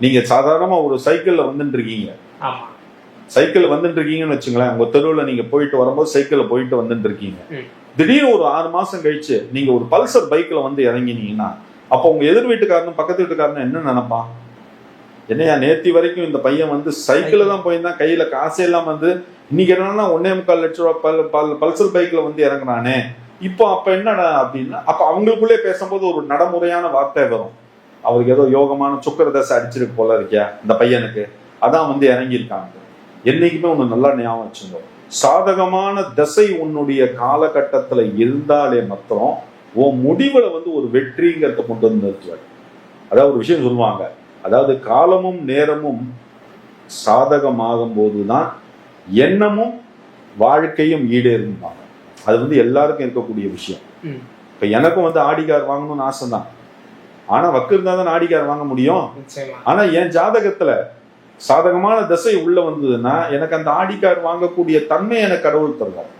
நீங்க சாதாரணமா ஒரு சைக்கிள்ல வந்துட்டு இருக்கீங்க சைக்கிள் வந்துட்டு இருக்கீங்கன்னு வச்சுங்களேன் உங்க தெருவில் நீங்க போயிட்டு வரும்போது சைக்கிள்ல போயிட்டு வந்துட்டு இருக்கீங்க. திடீர்னு ஒரு ஆறு மாசம் கழிச்சு நீங்க ஒரு பல்சர் பைக்ல வந்து இறங்கினீங்கன்னா அப்போ உங்க எதிர் வீட்டுக்காரனும் பக்கத்து வீட்டுக்காரனும் என்ன நினைப்பான்? என்னையா நேத்தி வரைக்கும் இந்த பையன் வந்து சைக்கிள்ல தான் போயிருந்தான் கையில காசே எல்லாம் வந்து இன்னைக்கு என்னன்னா ஒன்னே முக்கால் லட்ச ரூபா பல் பல் பல்சர் பைக்ல வந்து இறங்குனானே இப்போ அப்ப என்னடா அப்படின்னா அப்ப அவங்களுக்குள்ளே பேசும்போது ஒரு நடைமுறையான வார்த்தை வரும். அவருக்கு ஏதோ யோகமான சுக்கர தசை அடிச்சிருக்கு போல இருக்கியா இந்த பையனுக்கு. அதான் வந்து இறங்கியிருக்காங்க. என்னைக்குமே ஒண்ணு நல்லா ஞாபகம் வச்சுங்க சாதகமான தசை உன்னுடைய காலகட்டத்துல இருந்தாலே மாத்திரம் உன் முடிவுல வந்து ஒரு வெற்றிங்கிறத கொண்டு வந்து நிறுத்துவார். அதாவது ஒரு விஷயம் சொல்லுவாங்க. அதாவது காலமும் நேரமும் சாதகமாகும் போதுதான் எண்ணமும் வாழ்க்கையும் ஈடேறும்பாங்க. அது வந்து எல்லாருக்கும் இருக்கக்கூடிய விஷயம். இப்ப எனக்கும் வந்து ஆடிகார் வாங்கணும்னு ஆசை தான் ஆனா வக்கு இருந்தா தான் ஆடிகார் வாங்க முடியும். ஆனா என் ஜாதகத்துல சாதகமான திசை உள்ள வந்ததுன்னா எனக்கு அந்த ஆடிக்கார் வாங்கக்கூடிய தன்மை எனக்கு கடவுள் தருவார்.